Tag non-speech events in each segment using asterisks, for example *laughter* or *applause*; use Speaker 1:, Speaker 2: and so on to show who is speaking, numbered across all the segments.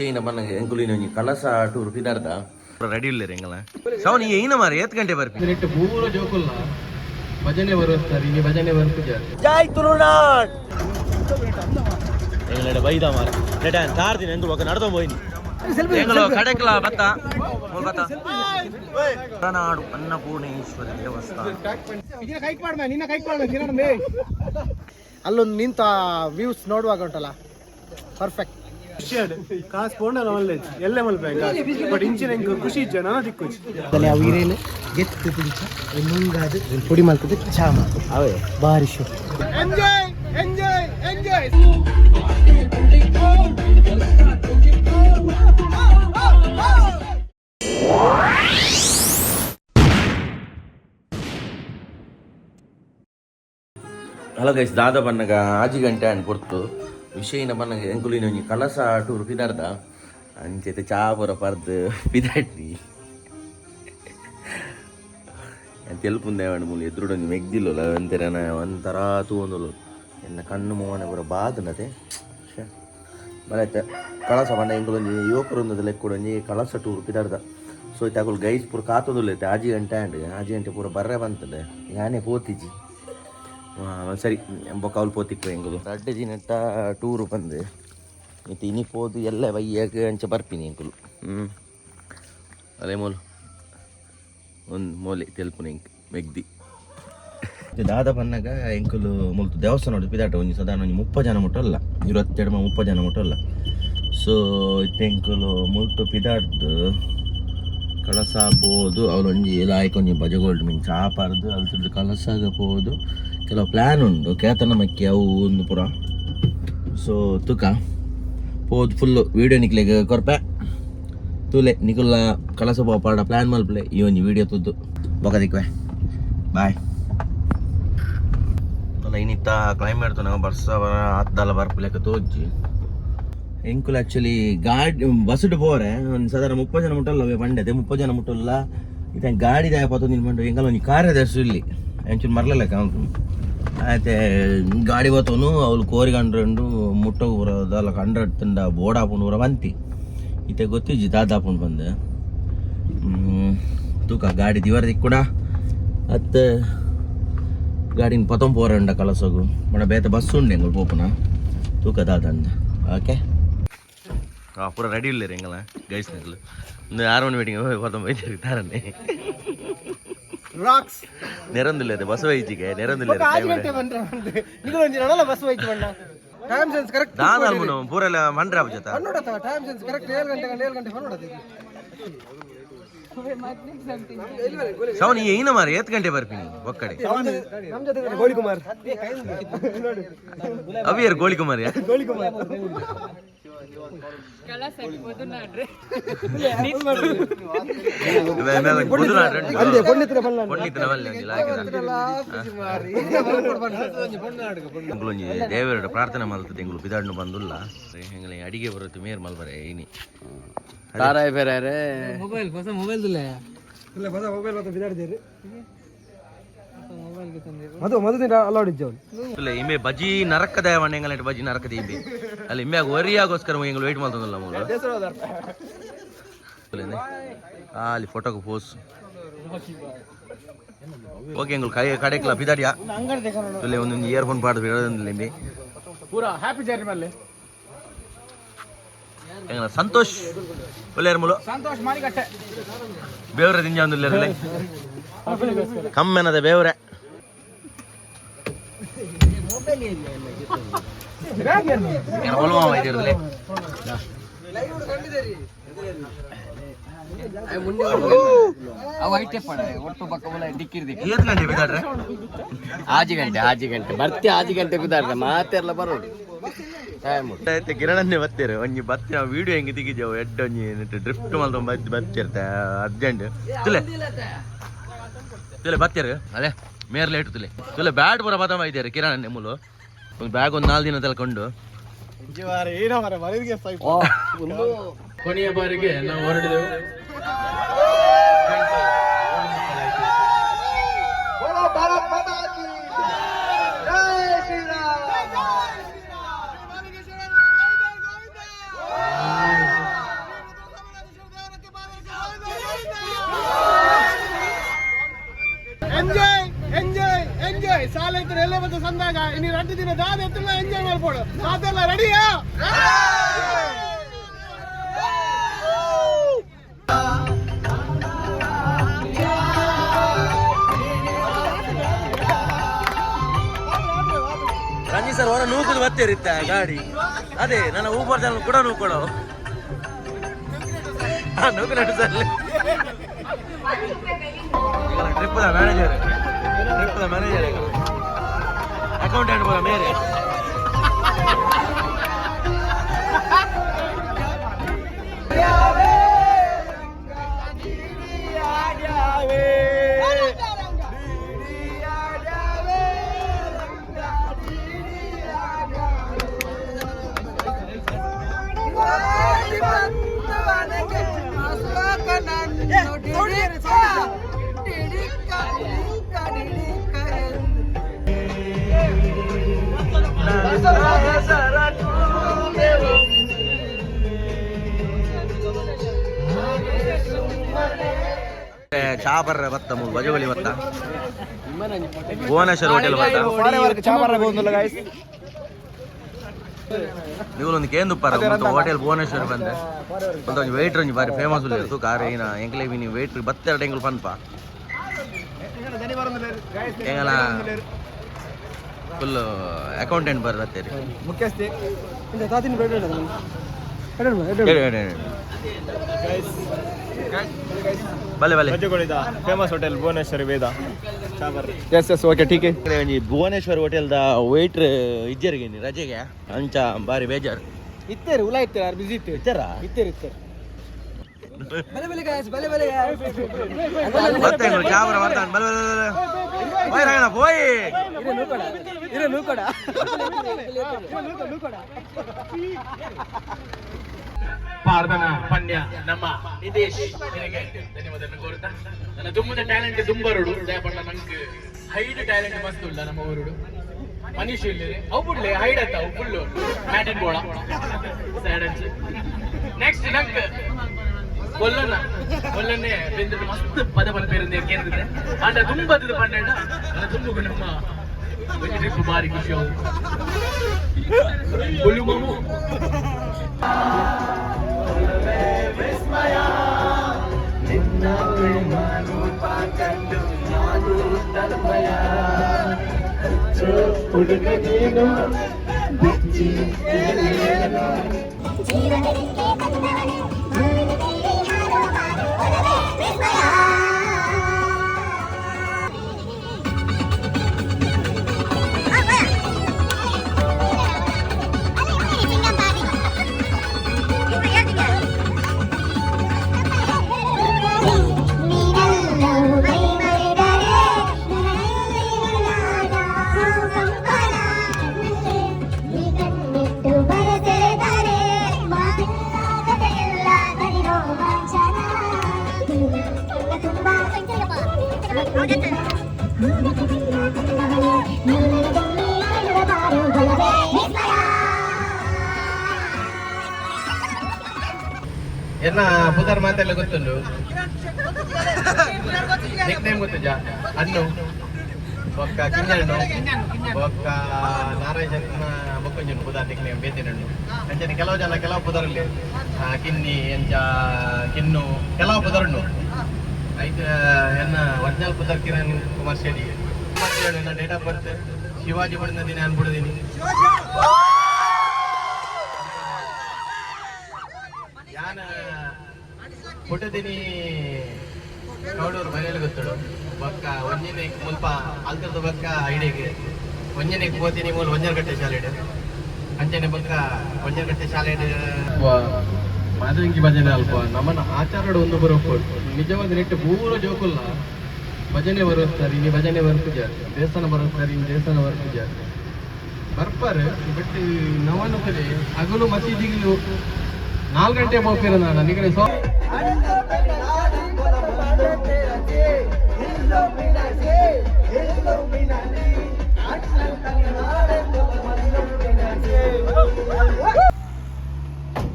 Speaker 1: ವಿಷಯ ಬನ್ನಗೆ ಎಂಕುಲಿನ ಒಂಜಿ ಕಲಸ tour ಪಿದಾರ್ದ ready ಇಲ್ಲ ಎಂಗಲ ಸೌನ್ ಈ ಏನ ಮಾರಿ ಎತ್ ಗಂಟೆ ಬರ್ಪಿ
Speaker 2: ಕರೆಕ್ಟ್ ಪೂರ ಜೋಕುಲ್ಲ ಭಜನೆ ಬರುತ್ತಾರೆ ಇಲ್ಲಿ ಭಜನೆ ಬರ್ತಿದ್ದಾರೆ
Speaker 1: ಜೈ. ತುಳುನಾಡ್! ಎಂಗಲಡೆ ಬೈದ ಮಾರ ನೆಟ ತಾರ್ದಿನ ಎಂದು ಒಕ್ಕ ನಡ್ದೊ ಹೋಯ್ನಿ. ಎಂಗಲು ಕಡೆಕ್ಲ ಬತ್ತ. ಮೂಲ್ ಬತ್ತ. ಹೊರನಾಡು ಅನ್ನಪೂರ್ಣೇಶ್ವರಿ ದೇವಸ್ಥಾನ.
Speaker 3: ಅಲ್ಲೊಂದು ನಿಂತ ವ್ಯೂಸ್ ನೋಡುವಾಗ ಉಂಟಲ್ಲ? ಪರ್ಫೆಕ್ಟ್
Speaker 4: ಕಾಸು ಪೋಂಡ ನಾಲೆಜ್ ಎಲ್ಲೇ ಮಲ್ಪೆ ಬಟ್ ಇಂಚಿನ ಖುಷಿ ಇಜ್ಜ ನಾನು
Speaker 3: ಗೆತ್ತು ಪುಡಿ ಮಲ್ತದ ಚಾ ಮಾತು ಅವೇ ಬಾರಿ ಶೋ
Speaker 1: ಹಲೋ ಗೈಸ್ ದಾದ ಬಣ್ಣಗ ಆಜಿ ಗಂಟೆ ಅನ್ ಕೊಡ್ತು ವಿಷಯನ ಬನ್ನಗ ಎಂಕುಲಿನ ಒಂಜಿ ಕಲಸ ಟೂರ್ ಪಿದಾರ್ದ ಅಂಚೆತೆ ಚಾ ಪೂರ ಪರ್ದು ಪಿದಾಟ್ರಿ ತೆಲ್ಪುಂದೆ ಅವನು ಮೂಲ ಎದುರುಡೊಂದು ಮೆಗ್ದಿಲ್ಲ ಅಂತೆರನ ಒಂಥರ ತೂಂದಲು ಎನ್ನ ಕಣ್ಣು ಮೋನೆ ಪೂರ ಬಾದನತೆ ಬಲೈತೆ ಕಳಸ ಬಣ್ಣ ಎಂಕುಲೊಂಜಿ ಯುವಕರೊಂದು ಲೆಕ್ಕುಡೊಂಜಿ ಕಳಸ ಟೂರ್ ಪಿದಾರ್ದ ಸೊ ಇತ್ತಾಗಲು ಗೈಸ್ ಪೂರ ಕಾತೊಂದುಲ್ಲೈತೆ, ಆಜಿ ಗಂಟೆ ಆಂಡ್ ಆಜಿ ಗಂಟೆ ಪೂರ ಬರ್ರೆ ಬಂತದೆ. ಯಾನೇ ಪೋತಿಜಿ. ಆ, ಸರಿ. ಬೊಕ್ಕ ಅವ್ಲು ಪೋತಿಕ್ಕು ಎಂಗುಲು ರಡ್ಡೆ ದಿನಟ್ಟ ಟೂರು ಬಂದು. ಇತ್ತು ಇನಿ ಪೋದು ಎಲ್ಲ ಬೈಯಾಗ ಅಂಚ ಬರ್ಪಿನಿ ಎಂಕುಲು ಹ್ಞೂ ಅದೇ ಮೂಲು. ಒಂದು ಮೂಲೆ ತೆಲ್ಪುನ ಎಂಕ್ ಮೆಗ್ದಿ. ದಾದ ಬನ್ನಾಗ ಎಂಕುಲು ಮುಲ್ತು ದೇವಸ್ಥಾನ ನೋಡಿ ಪಿದಾಟ ಒಂಜಿ ಸದಾನ ಒಂಜಿ ಮುಪ್ಪ ಜನ ಮುಟ್ಟಲ್ಲ. ಇರುವತ್ತೆರಡು ಮ ಮುಪ್ಪ ಜನ ಮುಟ್ಟಲ್ಲ. ಸೊ ಇತ್ತೆ ಎಂಕುಲು ಮುಲ್ತು ಪಿದಾಡ್ದು ಕಳಸ ಪೋದು ಅವಳೊಂಜಿ ಲಾಯ್ಕ್ ಒಂಜಿ ಬಜಗೋಲ್ಡ್ ಮೀನ್ ಚಾಪಾರದು ಅಲ್ಲಿ ಕಳಸಾಗ ಪೋದು. ಕೆಲವು ಪ್ಲ್ಯಾನ್ ಉಂಟು. ಕೇತನ ಮಕ್ಕಿ ಅವು ಒಂದು ಪುರ. ಸೊ ತುಕ. ಪೋದು ಫುಲ್ಲು ವೀಡಿಯೋ ನಿಕ್ಲೆಗ್ ಕೊರ್ಪೆ. ತೂಲೆ ನಿಕುಲ್ಲ ಕಳಸ ಪಾಡ ಪ್ಲ್ಯಾನ್ ಮಲ್ಪ್ಲೆ. ಈ ಒಂದು ವೀಡಿಯೋ ತುದ್ದು. ಬೊಕ ದಿಕ್ವೆ ಬಾಯ್ ಅಲ್ಲ ಇನ್ನಿತ್ತ ಕ್ಲೈಮೇಟ್ ತು ನಾವು. ಬರ್ಸ ಹತ್ತಲ್ಲ ಬರ್ಪಲೆಕ್ಕ ತೋಜಿ ಎಂಕುಲ್ ಆಕ್ಚುಲಿ ಗಾಡಿ ಬಸ್ಡ್ ಪೋರೆ. ಒಂದು ಸಾಧಾರಣ ಮುಪ್ಪ ಜನ ಮುಟ್ಟಲ್ಲ ಬಂಡೆ ಮುಪ್ಪ ಜನ ಮುಟ್ಟಲ್ಲ. ಇತ್ತ ಗಾಡಿ ದಯಪಾತು ನಿಲ್ಬಂಡು ಎಂಗಲ್ಲ ಒಂದು ಕಾರ್ಯದರ್ಶಿ ಇಲ್ಲಿ. ಎಂಚೂರು ಮರ್ಲಲ್ಲ ಕಾಂಕು ಆಯ್ತೆ ಗಾಡಿ ಬತ್ತವನು ಅವ್ಲು ಕೋರಿ ಕಂಡ್ರಂಡು ಮುಟ್ಟೋಗಿ ಬರೋದಲ್ಲ ಹಂಡ್ರೆಡ್ ತಂಡ ಬೋಡಾಪುಂಡು ಬರ ಬಂತಿ ಇತ್ತೆ ಗೊತ್ತಿಜ್ಜಿ ದಾದಾಪುಂಡು ಬಂದೆ ಹ್ಮ್, ತೂಕ ಗಾಡಿ ದಿವರ ಕೂಡ ಅತ್ತೆ ಗಾಡಿನ ಪತಂ ಪೋರಂಡ ಕಲಸೋಗು ಮಡ ಬೇತ ಬಸ್ ಉಂಡೆ ಎಂಗಳು ಪೋಪುನ ತೂಕ ದಾದಂಡ ಓಕೆ ಪೂರ ರೆಡಿ ಇಲ್ಲ ಎಂಗಲ ಗೈಸ್ ನೆಗ್ಲು ಒಂದು ಆರು ಮಣಿ ಮೀಟಿಂಗ್ ಪತಂ ಬೈತಿರ್ತಾರನ್ನೇ
Speaker 3: ರಾಕ್ಸ್
Speaker 1: ಈಚಿಗೆ ನೆರಂದಿಲ್ಲ
Speaker 3: ಆರು ಗಂಟೆ ಬಂದ್ರೆ ನಿಗಳು ಒಂಜಿ ನಡಲ ಬಸ್ ಟೈಮ್ ಸೆನ್ಸ್ ಕರೆಕ್ಟ್
Speaker 1: ನಾನು ಅಲ್ಮುನು ಪೂರ ಎಲ್ಲ ಮಂಡ್ರ ಜೊತೆ.
Speaker 3: ಸೆನ್ಸ್ ಕರೆಕ್ಟ್ ಏಳು ಗಂಟೆ ಗಂಟೆ ಏಳು ಗಂಟೆ
Speaker 1: ಸೌನ್ ಏನ ಮಾರಿ ಎತ್ ಗಂಟೆ ಬರ್ತೀನಿ ಒಕ್ಕಡೆ.
Speaker 3: ಗೋಳಿಕುಮಾರ್. ಜೊತೆ ಗೋಳಿ ಕುಮಾರ್
Speaker 1: ಅವಿಯರ್ ಗೋಳಿ ಕುಮಾರಿ
Speaker 3: ಗೋಳಿ ಕುಮಾರ್ ಅಂದೆ ಪಂಡಿತರ ಬಲ್ಲ
Speaker 1: ಎಂಗ್ಲೊಂಜಿ ದೇವರ ಪ್ರಾರ್ಥನೆ ಮಲ್ತದೆ ಎಂಗ್ಲು ಬಿದಾಡ್ನು ಬಂದುಲ್ಲ. ಎಂಗ್ಲ ಅಡಿಗೆ ಬರುತ್ತೆ ಮೇರ್ ಮಲ್ಬರೆ ಏನಿ.
Speaker 2: ತಾರಾಯ ಬೇರೆ ಮೊಬೈಲ್ ಹೊಸ ಮೊಬೈಲ್
Speaker 3: ಇಲ್ಲ ಬದ ಮೊಬೈಲ್ ಮತ್ತೆ ಬಿದಾಡಿದ್ದೀರಿ ಮದು ಮದು ದಿನ ಅಲೌಡ್
Speaker 1: ಇಲ್ಲ ಇಮ್ಮೆ ಬಜಿ ನರಕದ ಎಂಗಲ ಬಜಿ ನರಕದ ಇಮ್ಮೆ. ಅಲ್ಲಿ ಇಮ್ಮೆ ಒರಿಯಾಗೋಸ್ಕರ ಎಂಗ್ಲು ವೇಟ್ ಮಾಡ್ತದಲ್ಲ ಮೂಲ ಅಲ್ಲಿ ಫೋಟೋಗೆ ಪೋಸ್ ಓಕೆ ಎಂಗ್ಲು ಕೈ ಕಡೆಕ್ಲ ಬಿದಾಡಿಯಾ ಇಲ್ಲ ಒಂದೊಂದು ಇಯರ್ಫೋನ್ ಪಾಡ್ದು ಹೇಳೋದಿಲ್ಲ ಇಮ್ಮೆ.
Speaker 4: ಪೂರಾ ಹ್ಯಾಪಿ ಜರ್ನಿ ಮಲ್ಲೆ
Speaker 1: ಎಂಗಲ ಸಂತೋಷ್. ಒಳ್ಳೆಯ ಮುಲು
Speaker 4: ಸಂತೋಷ್ ಮಾರಿಕಟ್ಟೆ
Speaker 1: ಬೇವ್ರೆ ದಿಂಜ ಕಮ್ಮಿ ಕಮ್ಮೆನದ ಬೇವ್ರೆ.
Speaker 2: ಆಜಿ ಗಂಟೆ ಆಜಿ ಗಂಟೆ ಬರ್ತಿ ಆಜಿ ಗಂಟೆ ಬಿದ್ದಾಡ್ರೆ ಮಾತೆಲ್ಲ ಬರೋದು.
Speaker 1: ಆಯ್ತು ಗಿರಣನ್ನೇ ಬತ್ತೀರ ಒಂಜಿ ಬತ್ತಿ ನಾವು ವಿಡಿಯೋ ಹೆಂಗೆ ತೆಗಿದೇವು ಎಡ್ ಒಂಜಿ ಡ್ರಿಫ್ಟ್ ಮಾತ್ರ ಬತ್ತಿ ಬತ್ತಿರ್ತೆ ಅರ್ಜೆಂಟ್. ತುಲೆ. ತುಲೆ ಬತ್ತೀರ ಅದೇ ಮೇರ್ ಲೇಟ್ ತುಲೆ. ತುಲೆ ಬ್ಯಾಟ್ ಬರ ಬದ ಇದ್ದಾರೆ ಕಿರಣ್ ಮುಲು. ಒಂದು ಬ್ಯಾಗ್ ಒಂದು ನಾಲ್ಕು ದಿನ ತಲ್ಕೊಂಡು
Speaker 2: ಕೊನೆಯ ಬಾರಿಗೆ ನಾವು ಹೊರಡಿದೆವು
Speaker 4: ಸಂದಾಗ ನೀನು ಎರಡು ದಿನ ದಾದ ಎತ್ತಲ್ಲ ಎಂಜಾಯ್ ಮಾಡ್ಬೋದು ಅದೆಲ್ಲ ರೆಡಿಯಾ
Speaker 1: ರಂಜಿ ಸರ್ ಹೊರ ನೂಕುದು ಮತ್ತೆ ಗಾಡಿ. ಅದೇ ನನ್ನ ಊಬರ್ ಜನ ಕೂಡ ನೂಕೊಳ್ಳೋ ನೂಕು ನಡು sir. Trip manager trip manager accountant ಬೋಲ ಮೇರೆ ಚಾ ಬರ್ರ ಬತ್ತ ಬಜಗೋಳಿ ಬತ್ತ ಭುವನೇಶ್ವರ್ ಹೋಟೆಲ್ ಬತ್ತ ನೀವು ಒಂದು ಕೇಂದುಪ್ಪಾರ ಹೋಟೆಲ್ ಭುವನೇಶ್ವರ್ ಬಂದೆ. ಒಂದು ವೆಯ್ಟ್ ರಂಜಿ ಬಾರಿ ಫೇಮಸ್ ಉಳ್ಳಿ ತೂಕ ಆರೆ ಏನ ಎಂಕ್ಲೆ ನೀ ವೆಯ್ಟ್ ಬತ್ತೆರಡು ಎಂಗ್ಳು ಪನ್ಪ. ಎಂಗಲ ಫುಲ್ ಅಕೌಂಟೆಂಟ್ ಬರ್ರತ್ತೇರಿ
Speaker 4: ಮುಖ್ಯಸ್ಥೆ ಇಂದ ಹೇಳಿ ಬೇಡ
Speaker 1: ಬಲೆ ಬಲೆ.
Speaker 4: ಫೇಮಸ್ ಹೋಟೆಲ್ ಭುವನೇಶ್ವರಿ ವೇದ. ಎಸ್ ಎಸ್ ಓಕೆ ಟೀಕೆ
Speaker 1: ಒಂಜಿ ಭುವನೇಶ್ವರ್ ಹೋಟೆಲ್ದ ವೇಟ್ರ್ ಇಜ್ಜರಿಗೆ ರಜೆಗೆ? ಅಂಚ ಬಾರಿ ಬೇಜಾರು.
Speaker 4: ಇತ್ತೇರಿ ಉಲ ಇತ್ತೇರಿ ಯಾರು ಬಿಸಿ ಇತ್ತೇರಿ?
Speaker 1: ಇದ್ದಾರ
Speaker 4: ಇತ್ತೇರಿ ಇತ್ತೇರಿ.
Speaker 1: ಕ್ಯಾಮ್ರ ಬರ್ತಾನೆ.
Speaker 5: ಪಾರ್ದನ ಪಂಡ್ಯ ನಮ್ಮ ನಿದೇಶ್ ನಿನಗೆ ಧನ್ಯವಾದ ಕೋರುತ್ತಾ. ನನ್ನ ದುಮ್ಮದ ಟ್ಯಾಲೆಂಟ್ ದುಂಬರುಡು. ದಯಪಂಡ ನಂಗೆ ಹೈಡ್ ಟ್ಯಾಲೆಂಟ್ ಮಸ್ತ್ ಉಳ್ಳ ನಮ್ಮ ಊರುಡು. ಮನೀಶ್ ಇಲ್ಲಿ ಅವು ಬಿಡ್ಲೆ, ಹೈಡ್ ಅತ್ತ ಅವು ಫುಲ್ಲು ಮ್ಯಾಟಿನ್ ಬೋಳ ಸೈಡ್ ಹಂಚಿ ನೆಕ್ಸ್ಟ್ ನಂಗೆ ಕೊಲ್ಲನ ಕೊಲ್ಲನ್ನೇ ಬೆಂದು ಮಸ್ತ್ ಪದ ಬಂದ ಬೇರೆ ಕೇಂದ್ರ ಅಂಡ ದುಂಬದ ಪಂಡ ನನ್ನ ತುಂಬು ನಮ್ಮ ಟ್ರಿಪ್ ಬಾರಿ ಖುಷಿ
Speaker 6: నిన్న ప్రేమను పాకట్టు నాదు తలపయ. పుడుక
Speaker 5: ಎನ್ನ ಪುದರ್ ಮಾತೆಲ್ಲ ಗೊತ್ತುಂಡು? ನಿಕ್ ನೇಮ್ ಗೊತ್ತುಜ ಅನ್ನು? ಬೊಕ್ಕ ಕಿಂಜಣ್ಣು. ಬೊಕ್ಕ ನಾರಾಯಣ ಬೊಕ್ಕೊಂಜನು ಪುದರ್ ನಿಕ್ ನೇಮ್ ಬೇತಿನಣ್ಣು. ಅಂಚನೆ ಕೆಲವು ಜನ ಕೆಲವು ಬುಧರಲ್ಲಿ ಕಿನ್ನಿ, ಎಂಚ, ಕಿನ್ನು, ಕೆಲವು ಬುಧರಣ್ಣು ಐತ ಎನ್ನ ಒರಿಜಿನಲ್ ಪುದರ್ Kiran Kumar Shetty. Date of birth Shivaji ಬಣ್ಣ ದಿನ ಅನ್ಬಿಡಿದೀನಿ. ಪುಟ್ಟದಿನಿ ಕೌಡೂರು ಮನೆಯಲ್ಲಿ ಗೊತ್ತಳು ಬಕ್ಕ ಒಂಜಿನ ಮುಲ್ಪ ಅಲ್ತದ ಬಕ್ಕ ಐಡಿಗೆ ಒಂಜಿನ ಕೋತಿನಿ ಮೂಲ ಒಂಜನಗಟ್ಟೆ ಶಾಲೆ ಅಂಜನೆ ಬಕ್ಕ ಒಂಜನಗಟ್ಟೆ ಶಾಲೆ ಮಾದರಿಂಗಿ ಭಜನೆ ಅಲ್ಪ. ನಮ್ಮನ್ನ ಆಚಾರಡು ಒಂದು ಬರೋಕೊಂಡು ನಿಜವಾದ ನೆಟ್ಟು ಪೂರ ಜೋಕುಲ್ಲ ಭಜನೆ ಬರುತ್ತಾರೆ ಇನ್ನು ಭಜನೆ ಬರ್ತುಜ ದೇವಸ್ಥಾನ ಬರುತ್ತಾರೆ ಇನ್ನು ದೇವಸ್ಥಾನ ಬರ್ತುಜ ಬರ್ಪಾರೆ ಬಟ್ ನವನು ಕಲೆ ಹಗಲು ಮಸೀದಿಗೆ ನಾಲ್ಕು ಗಂಟೆ ಹೋಗ್ತೀರ ನಾನು ನನಗೆ ಸೊ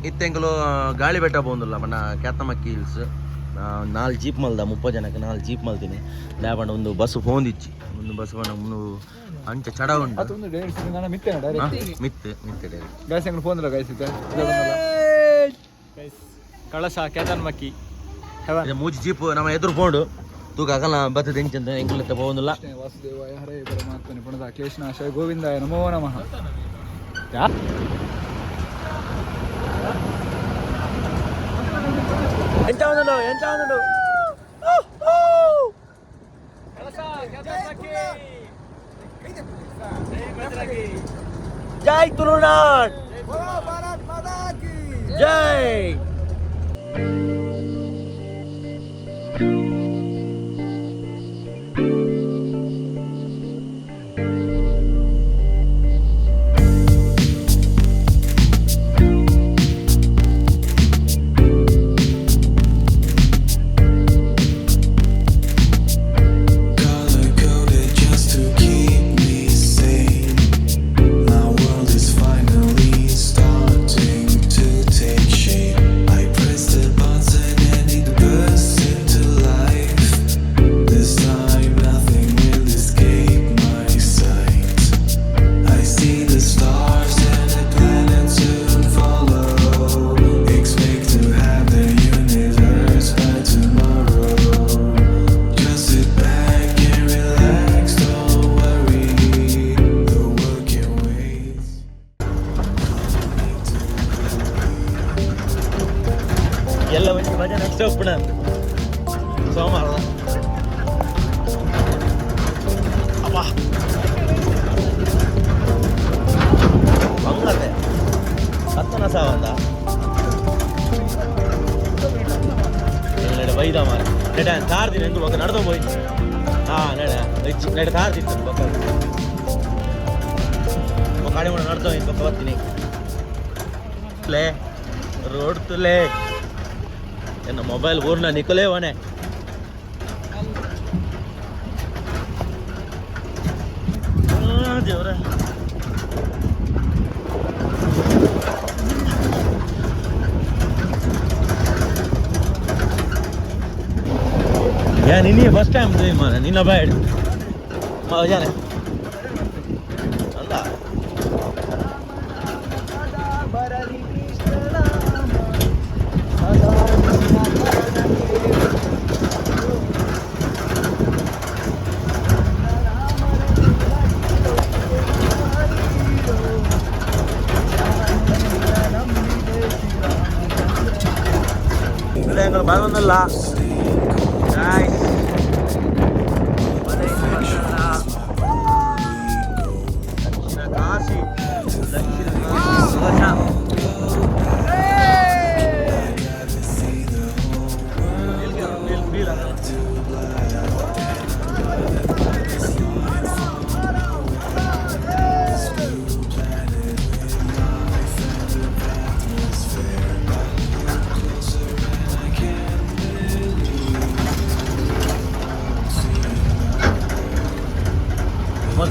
Speaker 1: ಇತ್ತೆಂಗಲು ಗಾಳಿ ಬೆಟ್ಟ ಬಂದಿಲ್ಲ ಮಣ್ಣ ಕ್ಯಾತಮಕ್ಕಿ ಹಿಲ್ಸ್. ನಾಲ್ಕು ಜೀಪ್ ಮಲ್ದ ಮುಪ್ಪ ಜನಕ್ಕೆ ನಾಲ್ಕು ಜೀಪ್ ಮಲ್ತೀನಿ. ಲ್ಯಾಬಂಡ ಒಂದು ಬಸ್ ಫೋನ್ ಇಚ್ಚಿ. ಒಂದು ಬಸ್ ಬಣ್ಣ ಒಂದು ಅಂಚೆ ಚಡ ಉಂಟು.
Speaker 7: ಅದೊಂದು ಡೈರೆಕ್ಟ್ ನಾನು ಮಿತ್ತೆ
Speaker 1: ಮಿತ್ತೆ ಮಿತ್ತೆ
Speaker 7: ಫೋನ್ ಕಳಶ ಕೇತನ್ ಮಕ್ಕಿ.
Speaker 1: ಮೂಜಿ ಜೀಪ್ ನಮ್ಮ ಎದುರು ಪೋಂಡು ತೂಕ ಆಗಲ್ಲ ಬತ್ತದ ಹೆಂಚಂತ ಹೆಂಗಿಲ್ಲ ಹೋಗುದಿಲ್ಲ
Speaker 7: ವಾಸುದೇವಾಯ ಹರೇ ಪರಮಾತ್ಮನೆ ಪುಣದ ಕ್ಲೇಶನಾಶ ಗೋವಿಂದಾಯ ನಮೋ ನಮಃ. ಯಾ?
Speaker 1: ಎಂಚ ಒಂದುಂಡು ಎಂಚ ಒಂದುಂಡು ಜೈ ತುಳುನಾಡ್. ಜೈ Yay! ಸಾವಂದ ನಡೆ ಬೈದ ಮಾರ ನಡೆ ತಾರ್ದಿನ ಎಂದು ಬಕ್ಕ ನಡೆದು ಹೋಯ್ ಹಾ, ನಡೆ ಹೆಚ್ಚು ನಡೆ ತಾರ್ದಿತ್ತು ಬಕ್ಕ ಕಡೆ ಮಾಡಿ ನಡ್ದೋ ಇನ್ನು ಬಕ್ಕ ಬರ್ತೀನಿ. ಲೇ ರೋಡ್ ತುಲೇ ಎನ್ನ ಮೊಬೈಲ್ ಊರ್ನ ನಿಕ್ಕಲೇ ટાઈમ જોઈ મારે નીના ભાઈ મારે જાને. Bye on last.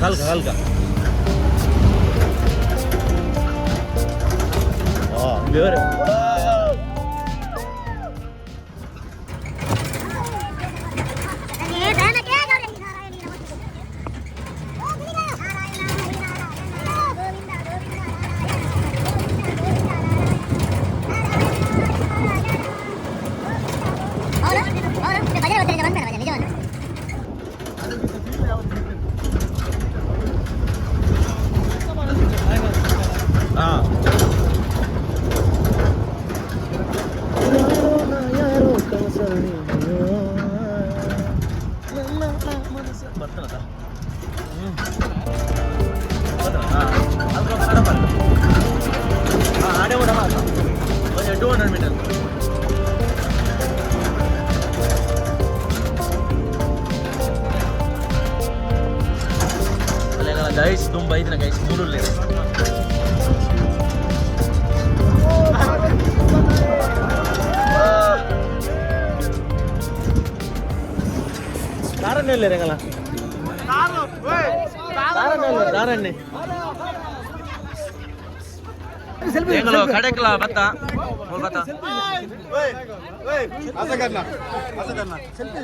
Speaker 1: हलका हल्का। हा। ಆಡೇ ಕೂಡ ಒಂದು ಟೂ ಹಂಡ್ರೆಡ್ ಮೀಟರ್ ಅಲ್ಲೆಲ್ಲ ಗೈಸ್ ತುಂಬ ಐದಿನ ಗೈಸ್ ಮೂರು ದಾರಣ್ಯ ಇಲ್ಲ ದಾರಣ್ಯ ಎಂಗಳು ಕಡೆಕಲ ಬತ್ತ?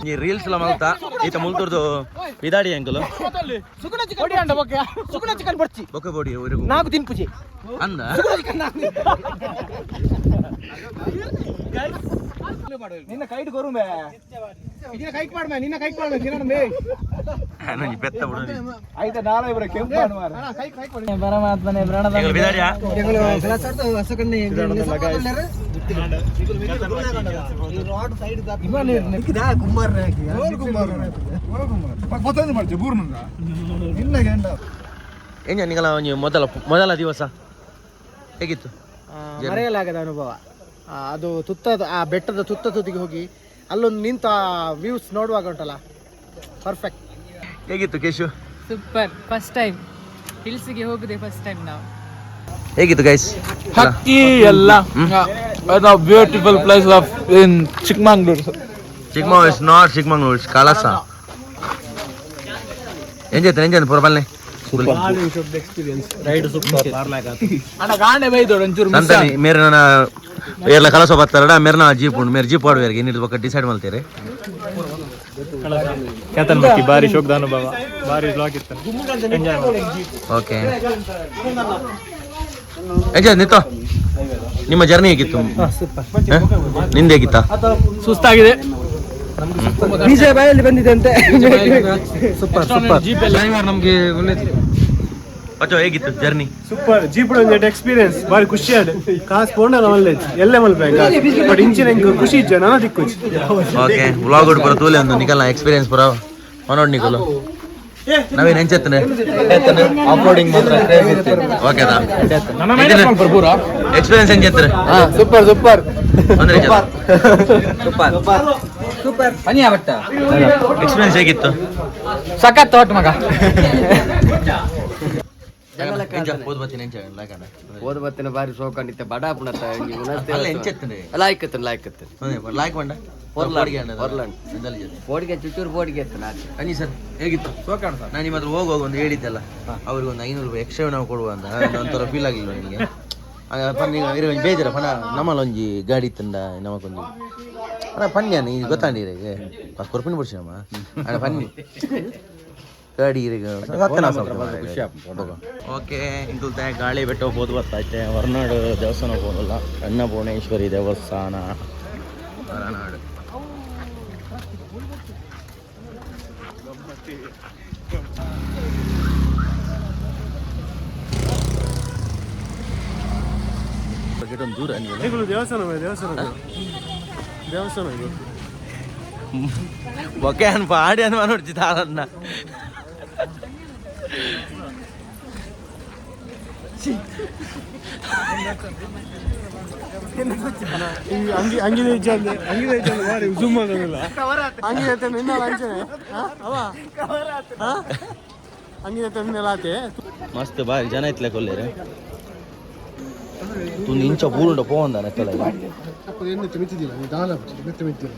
Speaker 1: ಈ ರೀಲ್ಸ್ ಎಲ್ಲ ಮಲ್ತಾ ಈತ ಮುಲ್ತುರ್ದು
Speaker 3: ಕೊಡಿ ಅಂಡ ಬೊಕ್ಕ
Speaker 1: ಬೋಡಿ ಊರಿಗೂ.
Speaker 3: ನಾಲ್ಕು ಪೂಜೆ
Speaker 1: ಅಂದ
Speaker 3: ನಿನ್ನ ಕೈಟ್ ಕೊರುಮೆ ಮಾಡ್ಮೆ ನಿನ್ನ
Speaker 1: ಬೆತ್ತ ಬಿಡು
Speaker 3: ಆಯ್ತಾ ನಾಳೆ ಕೆಂಪು ಪರಮಾತ್ಮನೇ ಪ್ರಾಣದ
Speaker 1: ನಿಂಗಲ ಒಂಜಿ ಮೊದಲ ಮೊದಲ ದಿವಸ? ಹೇಗಿತ್ತು?
Speaker 3: ಮರೆಯಲಾಗದ ಅನುಭವ. ಆ, ಅದು ತುತ್ತದ ಆ ಬೆಟ್ಟದ ತುತ್ತ ತುದಿಗೆ ಹೋಗಿ ಅಲ್ಲೊಂದು ನಿಂತ ವ್ಯೂಸ್ ನೋಡುವಾಗ ಉಂಟಲ್ಲ? ಪರ್ಫೆಕ್ಟ್
Speaker 1: ಹೇಗಿತ್ತು ಕೇಶು?
Speaker 8: ಸೂಪರ್ ಫಸ್ಟ್ ಟೈಮ್ ಹಿಲ್ಸ್ಗೆ ಹೋಗಿದೆ ಫಸ್ಟ್ ಟೈಮ್ ನಾವು.
Speaker 1: ಹೇಗಿತ್ತು ಗೈಸ್
Speaker 7: ಹಕ್ಕಿ ಎಲ್ಲ. Beautiful place of in Chikkamagaluru
Speaker 1: Chikkamagaluru is not Chikkamagaluru is Kalasa ಎಂಜಾಯ್ತು ಎಂಜಾಯ್ತು ಪುರಬಲ್ನೆ? ಎಕ್ಸ್ಪೀರಿಯನ್ಸ್ ರೈಡ್ ಸೂಪರ್
Speaker 7: ಅಣ್ಣ ಗಾಂಡೆ ಬೈದೋಡು ಒಂಚೂರು
Speaker 1: ಮೇರೆ ನನ್ನ ಏರ್ಲ ಕಲಸ ಬರ್ತಾರಡ ಮೇರೆ ನಾ ಜೀಪ್ ಉಂಡು ಮೇರೆ ಜೀಪ್ ಆಡುವ ಏನು ಪಕ್ಕ ಡಿಸೈಡ್ ಮಾಡ್ತೀರಿ?
Speaker 4: ಕೇತನ್ ಮಕ್ಕಿ ಬಾರಿ ಶೋಕದ ಅನುಭವ ಬಾರಿ ಬ್ಲಾಗ್ ಇತ್ತು
Speaker 1: ಓಕೆ ಎಂಜಾಯ್ ನಿಂತು ನಿಮ್ಮ ಜರ್ನಿ ಹೇಗಿತ್ತು? ನಿಂದ ಹೇಗಿತ್ತ?
Speaker 4: ಸುಸ್ತಾಗಿದೆ.
Speaker 3: ಬಿಜೆ ಬಾಯಲ್ಲಿ ಬಂದಿದೆ ಅಂತೆ. ಸೂಪರ್ ಸೂಪರ್
Speaker 1: ಡ್ರೈವರ್ ನಮಗೆ ಒಳ್ಳೇದು ಅಚ್ಚೋ ಹೇಗಿತ್ತು ಜರ್ನಿ
Speaker 4: ಸೂಪರ್ ಜೀಪ್ ಒಂದು ಎಕ್ಸ್ಪೀರಿಯನ್ಸ್ ಬಾರಿ ಖುಷಿ ಆಡ್ ಕಾಸ್ ಪೋಂಡ ಒಳ್ಳೆ ಎಲ್ಲೇ ಮಲ್ಪೆ ಬಟ್ ಇಂಚಿನ ಹೆಂಗ್ ಖುಷಿ ಇಜ್ಜ ನಾನು ದಿಕ್ಕು
Speaker 1: ಓಕೆ ವ್ಲಾಗ್ ಪೂರ ತೂಲೆ ಒಂದು ನಿಕಲ್ನ ಎಕ್ಸ್ಪೀರಿಯನ್ಸ್ ಪೂರ. ಮನೋಡ್ ನಿಕಲು ನವೀನ್ ಎಂಚೆತ್ತನೆ
Speaker 7: ಅಪ್ಲೋಡಿಂಗ್ ಮಾತ್ರ
Speaker 1: ಓಕೆನಾ ಎಕ್ಸ್ಪೀರಿಯನ್ಸ್ ಎಂಚೆತ್ತರೆ
Speaker 7: ಸೂಪರ್ ಸೂಪರ್
Speaker 1: ಅಂದ್ರೆ
Speaker 3: ಸೂಪರ್
Speaker 7: ಪನಿಯ ಬಟ್ಟ
Speaker 1: ಎಕ್ಸ್ಪೀರಿಯನ್ಸ್ ಹೇಗಿತ್ತು?
Speaker 7: ಸಖತ್ ತೋಟ ಮಗ.
Speaker 1: ಓದ್
Speaker 2: ಬತ್ತಿನ ಬಾರಿ ಸೋಕಂಡಿತ್ತೆ ಬಡ ಪುಣತ.
Speaker 1: ಅಲ್ಲ ಎಂಚೆತ್ತನೆ
Speaker 2: ಲಾಯ್ಕತ್ತನ್
Speaker 1: ಲಾಯ್ಕ್ ಬಂಡ
Speaker 2: ಬೋಡಿಗೆ ಚುಚ್ಚೂರು ಎತ್ತ ನಾಚಿ
Speaker 1: ಸರ್ ಹೇಗಿತ್ತು? ನಾನು ನಿಮ್ಮ ಹತ್ರ ಹೋಗುವಾಗ ಒಂದು ಹೇಳಿದ್ದಲ್ಲ. ಅವ್ರಿಗೆ ಒಂದು ಐನೂರು ರೂಪಾಯಿ ಎಕ್ಸ್ಟ್ರಾ ನಾವು ಕೊಡುವ ಅಂತ. ಒಂಥರ ಫೀಲ್ ಆಗಿಲ್ಲ ನಿಮಗೆ? ಪನ್ನ ಬೇಜಾರ ಪನ ನಮ್ಮಲ್ಲಿ ಒಂಜಿ ಗಾಡಿ ಇತ್ತಂಡ ನಮಗೊಂದು. ಅಣ್ಣ ಅನ್ನ ಈಗ ಗೊತ್ತಾಂಡಿರ ಈಗ. ಕೊರ್ಪಿನ ಬಿಡ್ಸಮ್ಮ ಅಣ್ಣ ಪನ್ನಿ ಗಾಡಿ ಓಕೆ ಇಂಕುಲ್ತೆ ಗಾಳಿ ಬೆಟ್ಟ ಹೋಗ್ಬೋದು ಬರ್ತೈತೆ ಹೊರನಾಡು ದೇವಸ್ಥಾನ ಹೋಗೋದಲ್ಲ ಅನ್ನಪೂರ್ಣೇಶ್ವರಿ ದೇವಸ್ಥಾನ. ಹೊರನಾಡು. ದೂರ
Speaker 4: ದೇವಸ್ಥಾನ ದೇವಸ್ಥಾನ ದೇವಸ್ಥಾನ
Speaker 1: ಬೊಕ್ಕೆ ಅನ್ಪ ಆಡಿ ಅನ್ಪ ನೋಡ್ತಿದ್ದ ಹಾಲನ್ನ
Speaker 4: ಇಜ್ಜ ಅಂದೆ ಇಜ್ಜ ಬಾರಿ ಜೂಮ್ ಮಾಡೋದಿಲ್ಲ ಅಂಚನೆ ಅವ ಆತೆ
Speaker 1: ಮಸ್ತ್ ಬಾರಿ ಜನ ಇತ್ಲೆ ಕೊಲ್ಲೇರೆ. ತು ಇಂಚ ಪೂರುಂಡ ಪೋವಂದ ನೆತ್ತಲ
Speaker 4: ಎಣ್ಣೆ ಮೆತ್ತ ಮಿತ್ತಿಲ್ಲ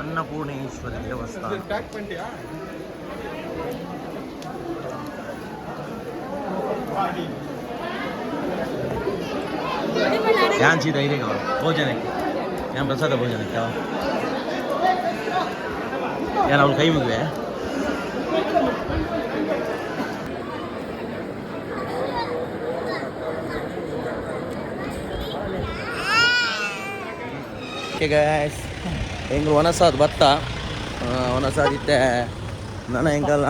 Speaker 1: ಅನ್ನಪೂರ್ಣೇಶ್ವರಿ ದೇವಸ್ಥಾನ. ಯಾನ್ ಸೀದಾ ಇದೆ ಭೋಜನಕ್ಕೆ ಯಾನ್ ಪ್ರಸಾದ ಭೋಜನಕ್ಕೆ ಅವ ಯಾನ್ ಅವ್ಳು ಕೈ ಮುಗಿವೆ ಓಕೆ ಗಾಯ್ಸ್ ಹೆಂಗೆ ಒಣಸಾದ್ ಭತ್ತ ಒಣಸಾದಿತ್ತೆ ನನ್ನ ಹೆಂಗಲ್ಲ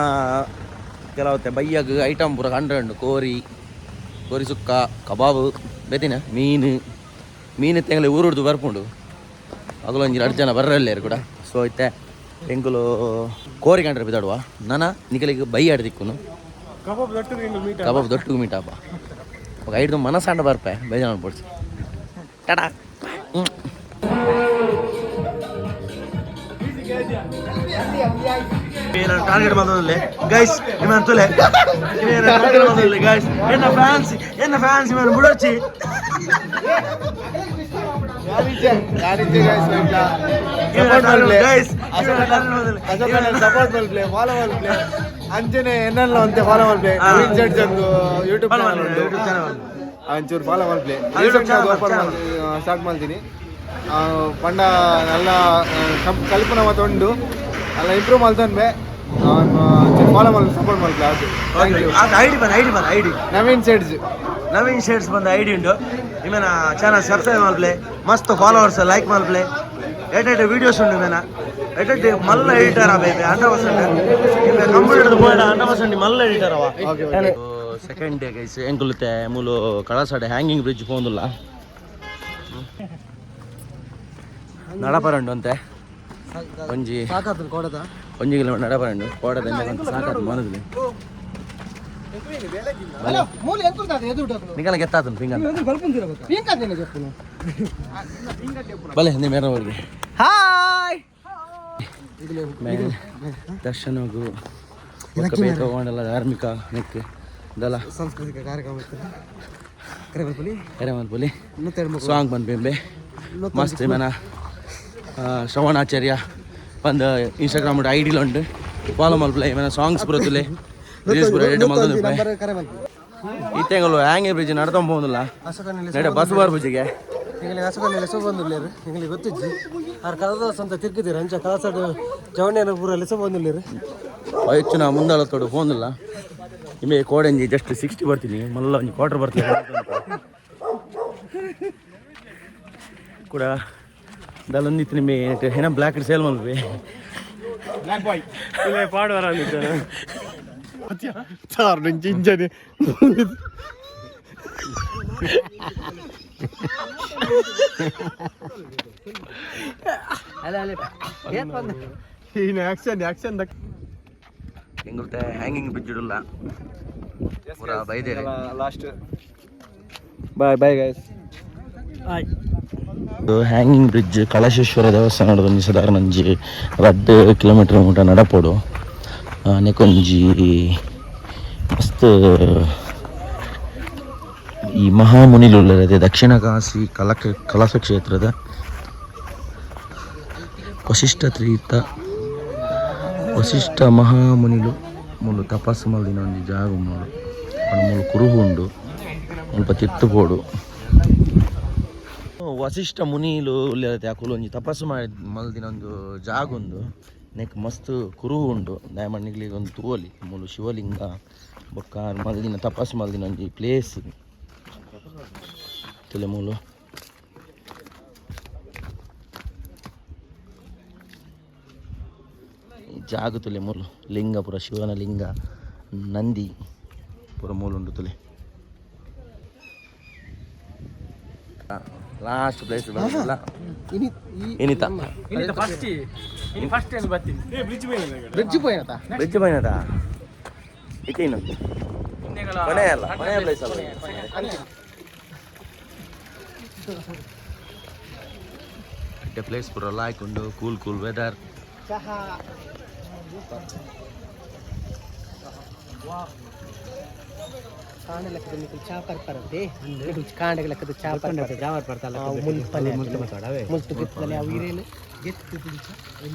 Speaker 1: ಕೆಲವತ್ತೆ ಬೈಯಾಗ ಐಟಮ್ ಪೂರ ಕಂಡು ಕೋರಿ ಕೋರಿ ಸುಕ್ಕ ಕಬಾಬ್ ಬೇತಿನ? ಮೀನು. ಮೀನು ತೆಂಗಲಿ ಊರುಡ್ದು ಬರ್ಪುಂಡು. ಅಗಲೊಂಜಿ ಎರಡು ಜನ ಬರ್ರಲ್ಲೇರು ಕೂಡ. ಸೊ ಐತೆ ಎಂಗುಲು ಕೋರಿ ಕಂಡ್ರೆ ಬಿದ್ದಾಡುವ ನಾನ ನಿಗಲಿಗೆ ಬೈ ಆಡ್ದಿಕ್ಕು
Speaker 4: ಕಬಾಬ್ ದೊಡ್ಡ
Speaker 1: ಮೀಟಾಪ ಅವಾಗ ಐದು ಮನಸ್ಸಾಂಡ ಬರ್ಪೆ ಬೇಜಾರು ಅನ್ಬಿಡ್ಸಿ ಟಡಾ. ಹ್ಞೂ ಟಾರ್ಗೆಟ್ ಬಂದದಲ್ಲಿ ಗೈಸ್ ನಿಮ್ಮ ಅಂತಲೇ ಟಾರ್ಗೆಟ್ ಗೈಸ್ ಎನ್ನ ಫ್ಯಾನ್ಸ್ ಎನ್ನ ಫ್ಯಾನ್ಸ್ ಇವರು ಮುಡೋಚಿ?
Speaker 3: ಅಂಜನೆ ಎನ್ನಲ್ಲ ಅಂತೆ ಫಾಲೋ. ಯೂಟ್ಯೂಬ್ ಚಾನಲ್ ಉಂಟು.
Speaker 1: ಯೂಟ್ಯೂಬ್ ಚಾನಲ್
Speaker 4: ಒಂಚೂರು ಫಾಲೋ ಮಾಡ್ಲಿ ಸ್ಟಾರ್ಟ್ ಮಾಡ್ತೀನಿ. ಪಂಡ ಎಲ್ಲ ಕಲ್ಪನಾ ಮತ್ತು ಉಂಡು. ಅಲ್ಲ ಇಂಪ್ರೂವ್ ಮಾಡ್ತಾನೆ ಫಾಲೋ ಮಾಡಿ ಸಪೋರ್ಟ್ ಮಾಡಿ
Speaker 1: ಐಡಿ ಬಂದು ಐಡಿ ಬಂದು ID
Speaker 4: Naveen shades
Speaker 1: Naveen shades ಬಂದ ಐಡಿ ಉಂಟು. ನಿಮ್ಮನ ಚಾನಲ್ ಸಬ್ಸ್ಕ್ರೈಬ್ ಮಾಡ್ಲೆ ಮಸ್ತ್ ಫಾಲೋವರ್ಸ್ ಲೈಕ್ ಮಾಡ್ಲೆ ಎಟ್ ವೀಡಿಯೋಸ್ ಉಂಟು ಮೇನ ಎಟ್ ಮಲ್ಲ editor baby hundred percent computer board hundred percent ಮಲ್ಲ ಎಡಿಟರ್ ಅವ. ಸೆಕೆಂಡ್ ಡೇ ಗೈಸ್ ಎಂಕುಲುತ್ತೆ ಮೂಲು ಕಳಸಡೆ ಹ್ಯಾಂಗಿಂಗ್ ಬ್ರಿಡ್ಜ್ ಪೋಂದುಲ್ಲ ನಡಪರಂಡು ಅಂತೆ. ಒಂಜಿ
Speaker 3: ಸಾಕಾತು ಕೋಡದ?
Speaker 1: ಒಂಜಿ ಕಿಲೋ ನಡ ಕೋಡದ ಸಾಕಾತು ಬಲೆ
Speaker 3: ಹಾಯ್
Speaker 1: ದರ್ಶನ ತಗೊಂಡಲ್ಲ ಧಾರ್ಮಿಕ ನೆಕ್ಕೆ.
Speaker 3: ಸಾಂಸ್ಕೃತಿಕ
Speaker 1: ಸಾಂಗ್ ಬಂದ್ ಮಸ್ತ್ ಮನ. ಶ್ರವಣಾಚಾರ್ಯ ಒಂದು ಇನ್ಸ್ಟಾಗ್ರಾಮ್ ಐ ಡಿಲ್ ಉಂಟು. ಫಾಲೋ ಮಲ್ಪಲೆ ಏನ ಸಾಂಗ್ಸ್ ಬರುತ್ತಲೆ. ರಿಲೀಸ್ ಬರ
Speaker 3: ಎರಡು
Speaker 1: ಇತ್ತೆಂಗಲು ಹ್ಯಾಂಗೆ ಬ್ರಿಜ್ ನಡ್ತೊಂಡು
Speaker 3: ಹೋಗುದಿಲ್ಲ.
Speaker 1: ನಡೆ ಬಸ್ ಬಾರ್
Speaker 3: ಬ್ರಿಜ್ಗೆ ಕಲದಾಸ್ ಅಂತ ಅಂಚ
Speaker 1: ಮುಂದಲ ತೋಡು ಕೋಡಂಜಿ ಜಸ್ಟ್ ಸಿಕ್ಸ್ಟಿ ಬರ್ತೀನಿ. ಮಲ್ಲ ಒಂದು ಕ್ವಾರ್ಟರ್ ಬರ್ತೀನಿ. *laughs* ಕೂಡ ದಲ್ಲೊಂದಿತ್ತು ನಿಮಗೆ ಹೆಣ ಬ್ಲ್ಯಾಕ್ ಸೇಲ್ ಮಲ್ಪಿ
Speaker 4: ಬ್ಲಾಕ್ ಬಾಯ್ ಇಲ್ಲೇ ಪಾಡುವರ ಅಂದಿದ್ದಾನೆ ಸಾರ್ ನಂಗೆ ಇಂಜನೆ ಇನ್ನು ಆಕ್ಷನ್ ಆಕ್ಷನ್
Speaker 1: ಹೆಂಗಿರುತ್ತೆ ಹ್ಯಾಂಗಿಂಗ್ ಬ್ರಿಡ್ಜ್ ಇಡಲ್ಲ. ಪೂರ ಬೈದೇರಿ
Speaker 4: last bye bye guys
Speaker 1: hanging bridge Kalasheshwara ದೇವಸ್ಥಾನದ ಒಂಜಿ ಸಾಧಾರಣ ಒಂಜಿ ಕಿಲೋಮೀಟರ್ ಮೂಟ ನಡಪೋಡು. ನೆಕೊಂಜಿ, ಮಸ್ತ್, ಈ ಮಹಾಮುನಿಲುಳ್ಳದೆ ದಕ್ಷಿಣ ಕಾಶಿ ಕಲಕ ಕಲಸ ಕ್ಷೇತ್ರದ ವಶಿಷ್ಠ ತೀರ್ಥ ವಶಿಷ್ಠ ಮಹಾಮುನಿಲು, ಮುಲು ತಪಸ್ಸು ಮಲ್ದಿನ ಒಂದು ಜಾಗ ಮೂಲು ಮುಲು ಕುರುಹು ಉಂಡು. ಮುಲ್ಪ ವಸಿಷ್ಠ ಮುನಿಲು ಉಲ್ಲೇರತೆ ಅಕುಲು ಒಂಜಿ ತಪಸ್ಸು ಮಾಡಿ ಮಲ್ದಿನ ಒಂದು ಜಾಗ ಉಂದು ನೆಕ್ ಮಸ್ತ್ ಕುರು ಉಂಡು ದಯಮಣ್ಣಿಗ್ಲಿಗೆ ಒಂದು ತೂವಲಿ, ಮೂಲು ಶಿವಲಿಂಗ ಬೊಕ್ಕ ಮಲ್ದಿನ ತಪಸ್ಸು ಮಲ್ದಿನ ಒಂಜಿ ಪ್ಲೇಸ್ ತಲೆ ಮೂಲು. ಜಾಗ ತುಲೆ ಮೂಲು. ಲಿಂಗ ಪುರ ಶಿವನ ಲಿಂಗ, ನಂದಿ, ಪುರ ಮೂಲು ಉಂಡು ತುಲೆ. ಲಾಸ್ಟ್ ಪ್ಲೇಸ್ ಏನಿತ
Speaker 3: ಬ್ರಿಡ್ಜ್ ಪೋಯ್ನತ
Speaker 1: ಬ್ರಿಡ್ಜ್ ಬೈನದ ಇತ್ತೇನು ಮನೆ ಅಲ್ಲ ಮನೆ ಪ್ಲೇಸ್ ಅಲ್ಲ ಪ್ಲೇಸ್ ಪೂರ ಲಾಯ್ಕ್ ಉಂಡು ಕೂಲ್ ಕೂಲ್ ವೆದರ್
Speaker 3: ಚಹಾ ಕಾಂಡೆ ಲೆಕ್ಕದ ನಿಖಿಲ್ ಚಾ ಪರ್ಪರಂತೆ ಕಾಂಡೆ ಲೆಕ್ಕದ ಚಾ ಅವು. ಮುಲ್ಪನೆ ಮುಲ್ತು ಗಿತ್ತಲೆ ಅವು ಇರೇನು ಗೆತ್ತು ಪಿಂಚ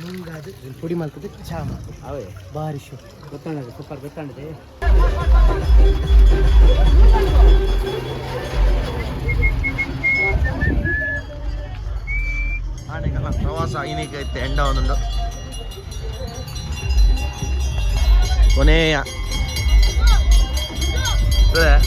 Speaker 3: ಮುಂಗಾದು ಪುಡಿ ಮಲ್ಕದ ಚಾ ಅವೇ. ಬಾರಿ ಶೋ ಗೊತ್ತಾಣದೆ ಸೂಪರ್ ಗೊತ್ತಾಣದೆ
Speaker 1: ಆನೆಗಳ ಪ್ರವಾಸ ಐತೆ ಎಂಡ ಒಂದೊಂದು ಕೊನೆಯ 对。